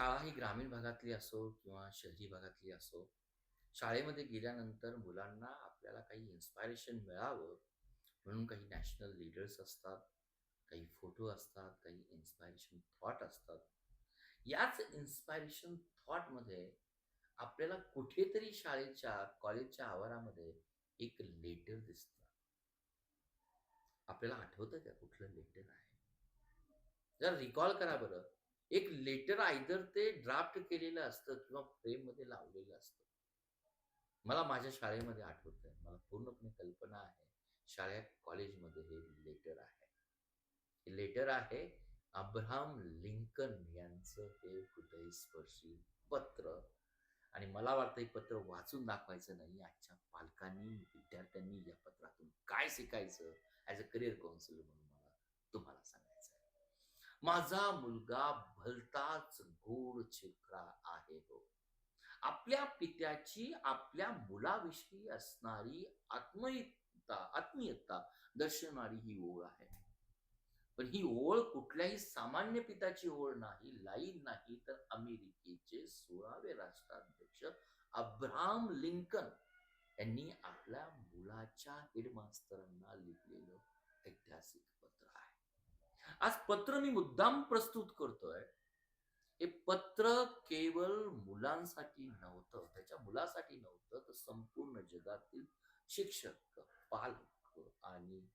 शाळा ही ग्रामीण भागातली असो किंवा शहरी भागातली असो शाळेमध्ये गेल्यानंतर मुलांना आपल्याला काही इन्स्पायरेशन मिळावं म्हणून काही नॅशनल लीडर्स असतात काही फोटो असतात काही इन्स्पायरेशन थॉट असतात. याच इन्स्पायरेशन थॉटमध्ये आपल्याला कुठेतरी शाळेच्या कॉलेजच्या आवारामध्ये एक लेटर दिसतं. आपल्याला आठवतं का कुठलं लेटर आहे? जर रिकॉल करा बरं. एक लेटर आयदर ते ड्राफ्ट केलेलं असतं किंवा फ्रेममध्ये लावलेलं असतं. मला माझ्या शाळेमध्ये आठवतंय. मला पूर्णपणे कल्पना आहे. शाळा कॉलेजमध्ये हे लेटर आहे. हे लेटर आहे अब्राहम लिंकन यांचं हे हृदयस्पर्शी पत्र. आणि मला वाटतं हे पत्र वाचून दाखवायचं नाही. आजच्या पालकांनी विद्यार्थ्यांनी या पत्रातून काय शिकायचं? ॲज अ करिअर काउन्सिलर म्हणून मला तुम्हाला सांग माझा मुलगा भलताच गोड चित्रा आहे हो. आपल्या पित्याची आपल्या मुलाविषयी असणारी आत्मयुक्ता आत्मीयता दर्शवणारी ही ओळ आहे. पण ही ओळ कुठल्याही सामान्य पिताची ओळ नाही लाईन नाही तर अमेरिकेचे सोळावे राष्ट्राध्यक्ष अब्राहम लिंकन यांनी आपल्या मुलाच्या हेडमास्तरांना लिहिलेलं ऐतिहासिक पत्र आहे. आज पत्र मी मुद्दाम प्रस्तुत करतोय. हे पत्र केवळ मुलांसाठी नव्हतं त्याच्या मुलासाठी नव्हतं तर संपूर्ण जगातील शिक्षक पालक आणि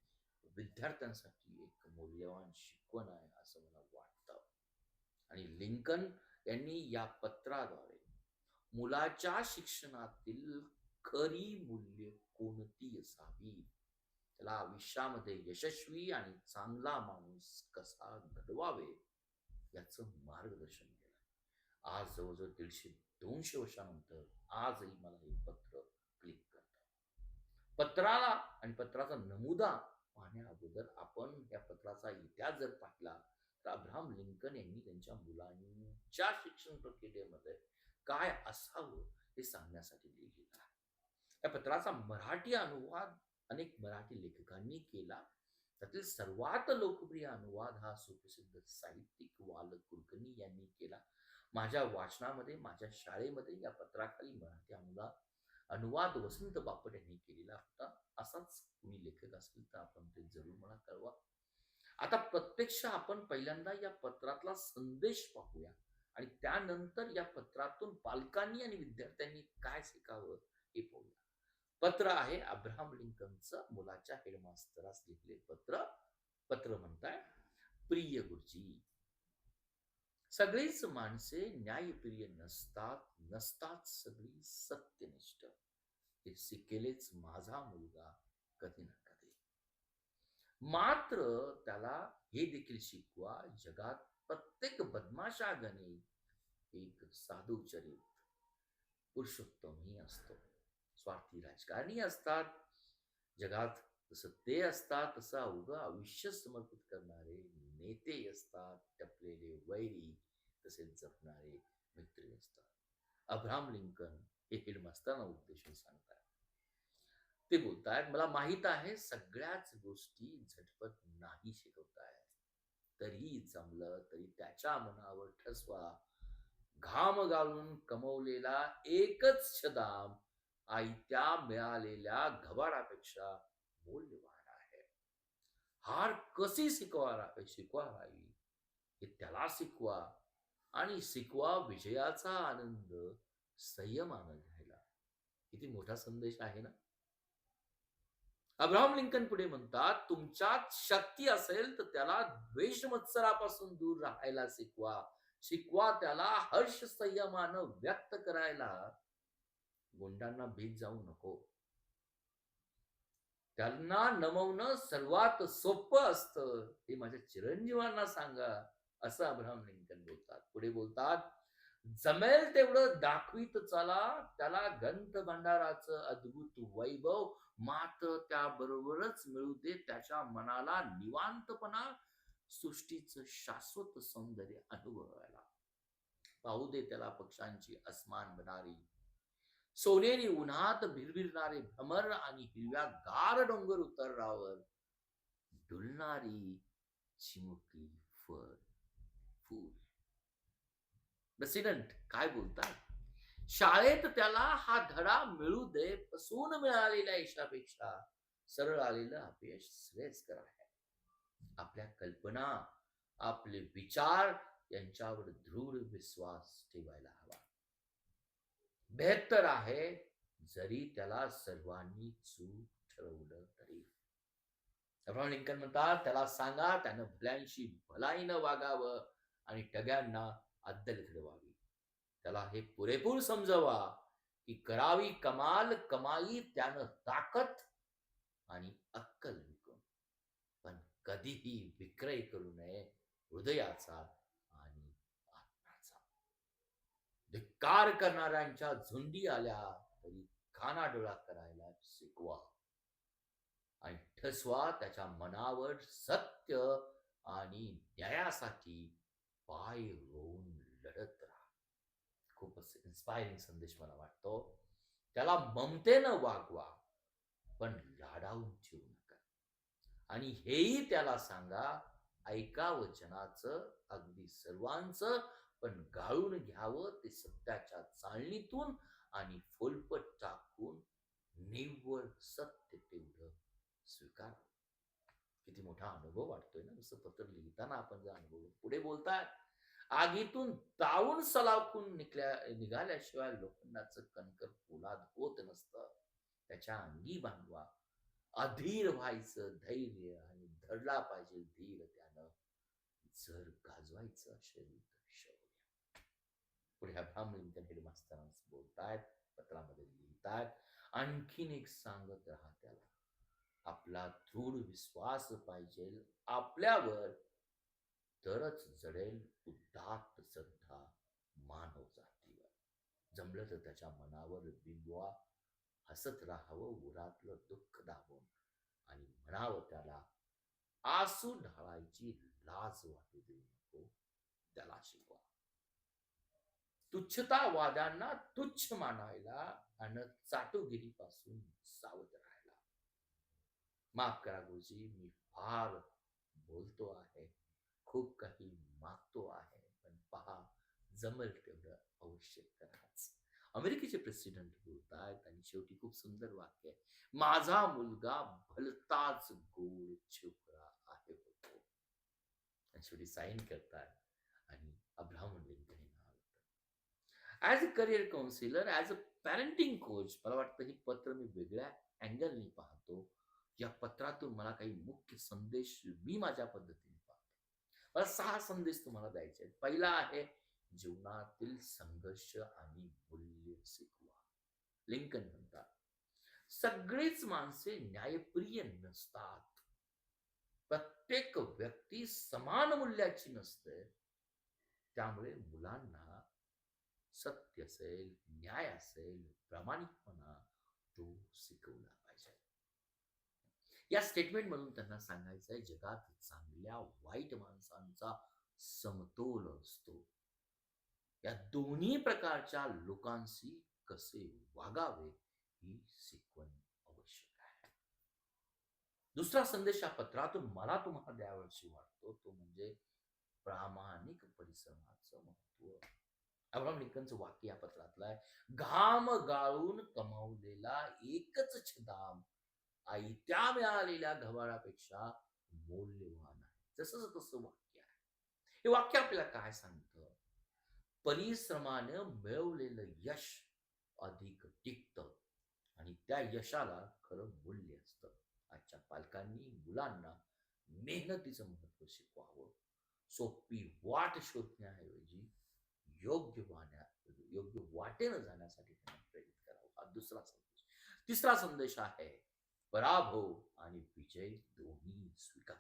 विद्यार्थ्यांसाठी एक मौल्यवान शिकवण आहे असं मला वाटतं. आणि लिंकन यांनी या पत्राद्वारे मुलाच्या शिक्षणातील खरी मूल्य कोणती असावी? त्याला आयुष्यामध्ये यशस्वी आणि चांगला माणूस कसा घडवावे याचं मार्गदर्शन केलं. आज जवळजवळ दीडशे दोनशे वर्षानंतर आजही मला हे पत्र क्लिक करत पत्राला आणि पत्राचा नमुदा पाहण्या अगोदर आपण या पत्राचा इतिहास जर पाहिला तर अब्राहम लिंकन यांनी त्यांच्या मुलांच्या शिक्षण प्रक्रियेमध्ये काय असावं हे सांगण्यासाठी लिहिलेलं आहे. या पत्राचा मराठी अनुवाद अनेक मराठी लेखकांनी केला. त्यातील सर्वात लोकप्रिय अनुवाद हा सुप्रसिद्ध साहित्यिक वाल कुलकर्णी यांनी केला. माझ्या वाचनामध्ये माझ्या शाळेमध्ये या पत्राखाली मराठी अनुवाद अनुवाद वसंत बापट यांनी केलेला होता. असाच कुणी लेखक असेल तर आपण ते जरूर मला कळवा. आता प्रत्यक्ष आपण पहिल्यांदा या पत्रातला संदेश पाहूया. आणि त्यानंतर या पत्रातून पालकांनी आणि विद्यार्थ्यांनी काय शिकावं हे पाहूया. पत्र आहे. अब्राहम लिंकनचं मुलाच्या हेडमास्तरास लिहिले पत्र. पत्र म्हणताय प्रिय गुरुजी सगळीच माणसे न्यायप्रिय नसतात नसतात सगळी सत्यनिष्ठ. हे शिकेलेच माझा मुलगा कधी ना कधी. मात्र त्याला हे देखील शिकवा जगात प्रत्येक बदमाशागणे एक साधू चरित पुरुषोत्तमही असतो. स्वार्थी राजकारणी असतात. जगात जसं ते असतात तसं अवघं आयुष्य समर्पित करणारे नेते असतात. टपलेले वैरी तसेच जपणारे मित्र असतात. अब्राम लिंकन हे हेडमास्टरांना उद्देशून सांगतात. ते बोलतायत मला माहीत आहे सगळ्याच गोष्टी झटपट नाही शिकवतायत. तरी जमलं तरी त्याच्या मनावर ठसवा. घाम घालून कमवलेला एकच छदाम आयत्या मिळालेल्या घबाडापेक्षा मौल्यवान आहे. हार कशी शिकवा शिकवावी? हे त्याला शिकवा आणि शिकवा विजयाचा आनंद संयमानं घ्यायला. किती मोठा संदेश आहे ना? अब्राहम लिंकन पुढे म्हणतात तुमच्यात शक्ती असेल तर त्याला द्वेष मत्सरापासून दूर राहायला शिकवा. शिकवा त्याला हर्ष संयमानं व्यक्त करायला गुंडांना भीत जाऊ नको. त्यांना नमवणं सर्वात सोपं असतं. हे माझ्या चिरंजीवांना सांगा असं अब्राहम लिंकन बोलतात. पुढे बोलतात जमेल तेवढं दाखवीत चला त्याला ग्रंथ भंडाराचं अद्भुत वैभव मात्र त्याबरोबरच मिळू दे त्याच्या मनाला निवांतपणा सृष्टीचं शाश्वत सौंदर्य अनुभवायला. पाहू दे त्याला पक्षांची अस्मान बनारी सोनेरी उन्हात भिरभिरणारे भ्रमर आणि हिरव्या गार डोंगर उतरावर डुलणारी चिमुकली फळ फूल. प्रेसिडेंट काय बोलतात शाळेत त्याला हा धडा मिळू दे पसून मिळालेल्या यशापेक्षा सरळ आलेलं अपयश श्रेयस्कर आहे. आपल्या कल्पना आपले विचार यांच्यावर दृढ विश्वास ठेवायला हवा. बेहत्तर आहे जरी त्याला सर्वांनी चूक ठरवलं तरी. अब्राहम लिंकन म्हणतात त्याला सांगा त्यानं भल्यांशी भलाईनं वागावं आणि टग्यांना अद्दल घडवावी त्याला हे पुरेपूर समजवा की करावी कमाल कमाई त्यानं ताकद आणि अक्कल विकून. पण कधीही विक्रय करू नये हृदयाचा आणि आत्म्याचा कार करणाऱ्यांच्या झुंडी आल्या तरी खानाडोळा करायला शिकवा. आणि ठसवा त्याच्या मनावर सत्य आणि न्यायासाठी पाय रोवून लढत राहा. खूपच इन्स्पायरिंग संदेश मला वाटतो. त्याला ममतेनं वागवा पण लाडावून ठेवू नका. आणि हेही त्याला सांगा ऐका वचनाचं अगदी सर्वांचं पण गाळून घ्यावं ते सत्याच्या चाळणीतून आणि फोलपट टाकून निव्वळ सत्य तेवढं स्वीकार. किती मोठा अनुभव वाटतोय ना जसं पत्र लिहिताना आपण जो अनुभव पुढे बोलतात आगीतून तावून सलावकून निघल्या निघाल्याशिवाय लोखंडाचं कणकर पोलाद होत नसतं. त्याच्या अंगी बांधवा. अधीर व्हायचं धैर्य आणि धरला पाहिजे धीर त्यानं. जर गाजवायचं असेल तर शौर्य पुढे अब्राहम लिंकन हेडमास्तरांस बोलतायत पत्रामध्ये लिहितात आणखीन एक सांगत राहा त्याला. आपला दृढ विश्वास पाहिजे. आपल्यावर तरच जडेल उदात्त श्रद्धा मानव जातीवर. जमलं तर त्याच्या मनावर बिंबवा हसत राहावं उरातलं दुःख दाबून आणि म्हणावं त्याला आसू ढाळायची लाज वाटू देऊ नको. त्याला शिकवा. तुच्छतावाद्यांना तुच्छ मानायला आणि चाटोगिरीपासून सावध राहायला. माफ करा गुरुजी मी फार बोलतो आहे खूप काही मागतो आहे पण पहा जमल तेवढं अवश्य कराच. अमेरिकेचे प्रेसिडेंट बोलतात आणि शेवटी खूप सुंदर वाक्य आहे. माझा मुलगा भलताच गोड छोकरा आहे होतो. आणि शेवटी साईन करतात. अब्राहम लिंकन हे नाव होतं. As a career counsellor as a parenting coach मला वाटतं हे पत्र मी वेगळ्या अँगलनी पाहतो. या पत्रातून मला काही मुख्य संदेश मी माझ्या पद्धतीने पाहतो. मला सहा संदेश तुम्हाला द्यायचे आहेत. पहिला आहे जीवनातील संघर्ष आणि मूल्य शिकवा. लिंकन म्हणतात सगळेच माणसे न्यायप्रिय नसतात. प्रत्येक व्यक्ती समान मूल्याची नसते. त्यामुळे मुलांना सत्य असेल न्याय असेल प्रामाणिकपणा तो शिकवला पाहिजे. या स्टेटमेंट मधून त्यांना सांगायचं आहे जगात चांगल्या वाईट माणसांचा समतोल असतो. या दोन्ही प्रकारच्या लोकांशी कसे वागावे ही शिकवण आवश्यक आहे. दुसरा संदेश या पत्रातून मला तुम्हाला द्यावर्षी वाटतो तो म्हणजे प्रामाणिक परिश्रमाचं महत्त्व. अब्राम लिंकनचं वाक्य या पत्रातलं आहे घाम गाळून कमावलेला एकच छदाम. आई त्या मिळालेल्या घबाळापेक्षा मौल्यवान आहे. जसं तसं वाक्य आहे. हे वाक्य आपल्याला काय सांगतं? परिश्रमानं मिळवलेलं यश अधिक टिकत आणि त्या यशाला खरं मूल्य असतं. आजच्या पालकांनी मुलांना मेहनतीचं महत्त्व शिकवावं. सोपी वाट शोधण्याऐवजी योग्य वाण्या योग्य वाटेनं जाण्यासाठी त्यांना प्रेरित करावं. हा दुसरा संदेश. तिसरा संदेश आहे पराभव आणि विजय दोन्ही स्वीकारा.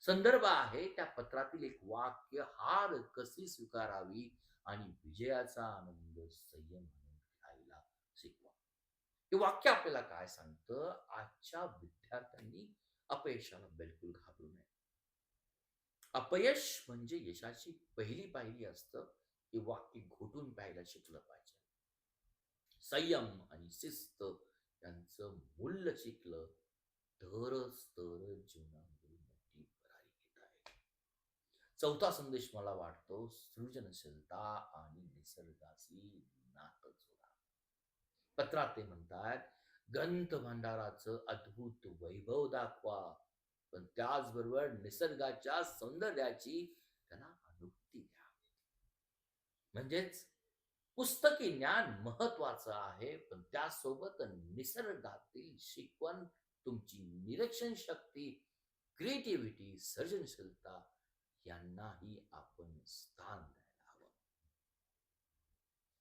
संदर्भ आहे त्या पत्रातील एक वाक्य हार कशी स्वीकारावी आणि विजयाचा आनंद संयमाने घ्यायला शिकवा. हे वाक्य आपल्याला काय सांगतं? आजच्या विद्यार्थ्यांनी अपयशाला बिलकुल घाबरू नये. अपयश म्हणजे यशाची पहिली पायरी असतं हे वाक्य घोटून पाहायला शिकलं पाहिजे. संयम आणि शिस्त यांचं मूल्य शिकलं तरच तर जीवनामध्ये मोठी भरारी घेत आहे चौथा संदेश मला वाटतो सृजनशीलता आणि निसर्गाशी नातं जोडा. पत्रात ते म्हणतात ग्रंथ भांडाराचं अद्भुत वैभव दाखवा पण त्याचबरोबर निसर्गाच्या सौंदर्याची त्यांना अनुभूती द्या म्हणजेच पुस्तकी ज्ञान महत्वाचं आहे पण त्यासोबत निसर्गातील शिकवण तुमची निरीक्षण शक्ती क्रिएटिव्हिटी सर्जनशीलता यांनाही आपण स्थान द्यायला हवं.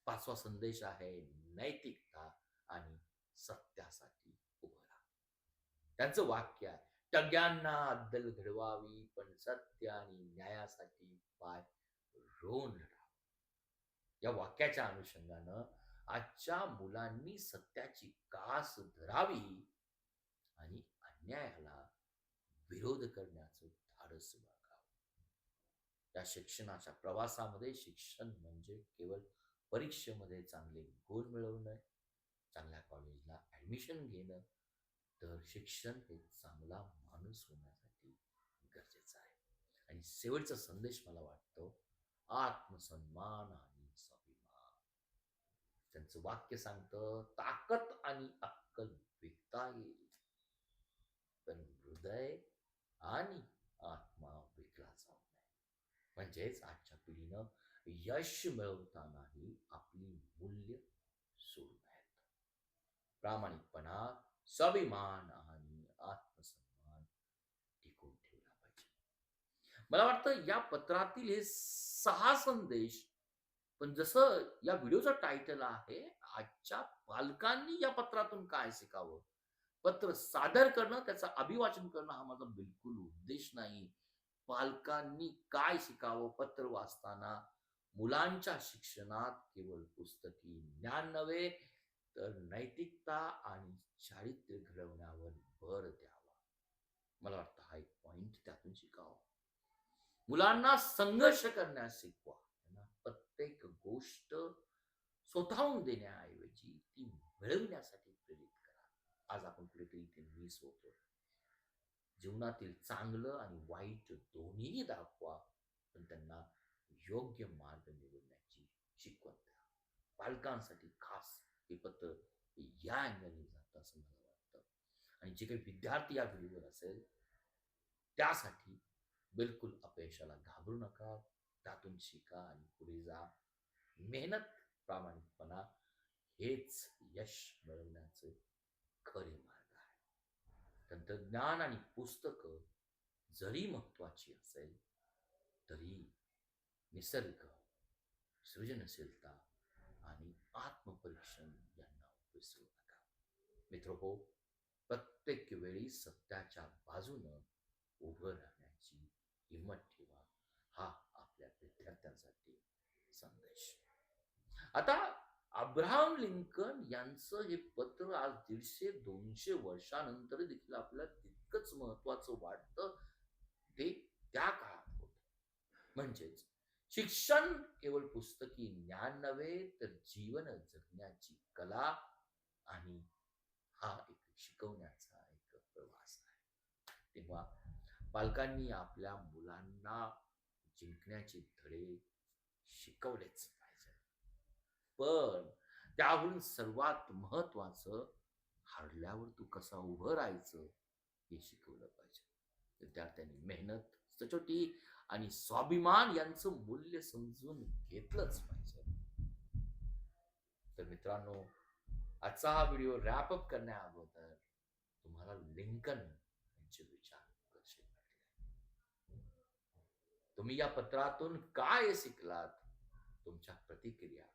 पाचवा संदेश आहे नैतिकता आणि सत्यासाठी उभं राहा. त्यांचं वाक्य आहे सगळ्यांना अद्दल घडवावी पण सत्य आणि न्यायासाठी पाय रोवून लढावं या वाक्याच्या अनुषंगानं आजच्या मुलांनी सत्याची कास धरावी आणि अन्यायाला विरोध करण्याचं धाडस बाळगावं. या शिक्षणाच्या प्रवासामध्ये शिक्षण म्हणजे केवळ परीक्षेमध्ये चांगले गुण मिळवणं चांगल्या कॉलेजला ऍडमिशन घेणं तर शिक्षण हे चांगला माणूस होण्यासाठी गरजेचं आहे. आणि शेवटचा संदेश मला वाटतो आत्मसन्मान आणि स्वाभिमान. त्यांचं वाक्य सांगतं ताकद आणि अक्कल विकता येईल. पण हृदय आणि आत्मा विकला जाऊ नये. म्हणजेच आजच्या पिढीनं यश मिळवतानाही आपली मूल्य सोडू नयेत. प्रामाणिक स्वाभिमान आणि आत्मसन्मान टिकून ठेवला पाहिजे. मला वाटतं या पत्रातील हे सहा संदेश पण जसं या व्हिडिओचं टायटल आहे आजच्या पालकांनी या पत्रातून काय शिकावं? पत्र सादर करणं त्याचं अभिवाचन करणं हा माझा बिलकुल उद्देश नाही. पालकांनी काय शिकावं? पत्र वाचताना मुलांच्या शिक्षणात केवळ पुस्तकी ज्ञान नव्हे तर नैतिकता आणि चारित्र्य घडवण्यावर भर द्यावा. मला वाटतं हा एक पॉइंट त्यातून शिकावा. मुलांना संघर्ष करण्यास शिकवा. त्यांना प्रत्येक गोष्ट स्वतःहून देण्याऐवजी ती मिळवण्यासाठी प्रेरित करा. आज आपण कुठेतरी इथे मिस होतो जीवनातील चांगलं आणि वाईट दोन्हीही दाखवा पण त्यांना योग्य मार्ग निवडण्याची शिकवण द्या. पालकांसाठी खास हे पत्र या अँगलने जातं असं मला वाटतं. आणि जे काही विद्यार्थी या व्हिडिओवर असेल त्यासाठी बिलकुल अपयशाला घाबरू नका. त्यातून शिका आणि पुढे जा. मेहनत प्रामाणिकपणा हेच यश मिळवण्याचे खरे मार्ग आहे. तंत्रज्ञान आणि पुस्तकं जरी महत्वाची असेल तरी निसर्ग सृजनशीलता आणि आत्मपरीक्षण यांना विसरू नका मित्र हो प्रत्येक वेळी सत्याच्या बाजूनं उभं राहण्याची हिंमत ठेवा हा आपल्या विद्यार्थ्यांसाठी संदेश. आता अब्राहम लिंकन यांचं हे पत्र आज दीडशे दोनशे वर्षानंतर देखील आपल्याला तितकंच महत्वाचं वाटतं ते त्या काळात होत. म्हणजेच शिक्षण केवळ पुस्तकी ज्ञान नव्हे तर जीवन जगण्याची कला आणि हा एक शिकवण्याचा एक प्रवास आहे. तेव्हा पालकांनी आपल्या मुलांना जिंकण्याचे धडे शिकवलेच पाहिजे. पण त्याहून सर्वात महत्वाचं हारल्यावर तू कसा उभं राहायचं हे शिकवलं पाहिजे. विद्यार्थ्यांनी मेहनत सचोटी आणि स्वाभिमान यांचं मूल्य समजून घेतलंच पाहिजे. तर मित्रांनो आजचा हा व्हिडिओ रॅप अप करण्या अगोदर तुम्हाला लिंकन यांचे विचार कसे तुम्ही या पत्रातून काय शिकलात? तुमच्या प्रतिक्रिया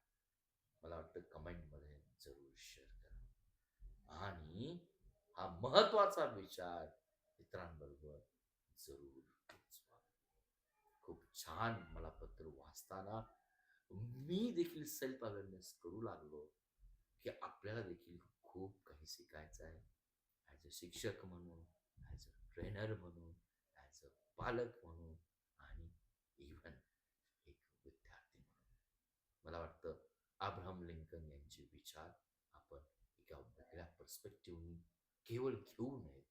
मला वाटतं कमेंटमध्ये जरूर शेअर करा. आणि हा महत्त्वाचा विचार इतरांबरोबर जरूर छान मला पत्र वाचताना मी देखील सेल्फ अवेअरनेस करू लागलो की आपल्याला देखील खूप काही शिकायचं आहे. ॲज अ शिक्षक म्हणून ॲज अ ट्रेनर म्हणून ॲज अ पालक म्हणून आणि इव्हन एक विद्यार्थी म्हणून. मला वाटतं अब्राहम लिंकन यांचे विचार आपण एका वेगळ्या पर्स्पेक्टिव्हनी केवळ घेऊ नये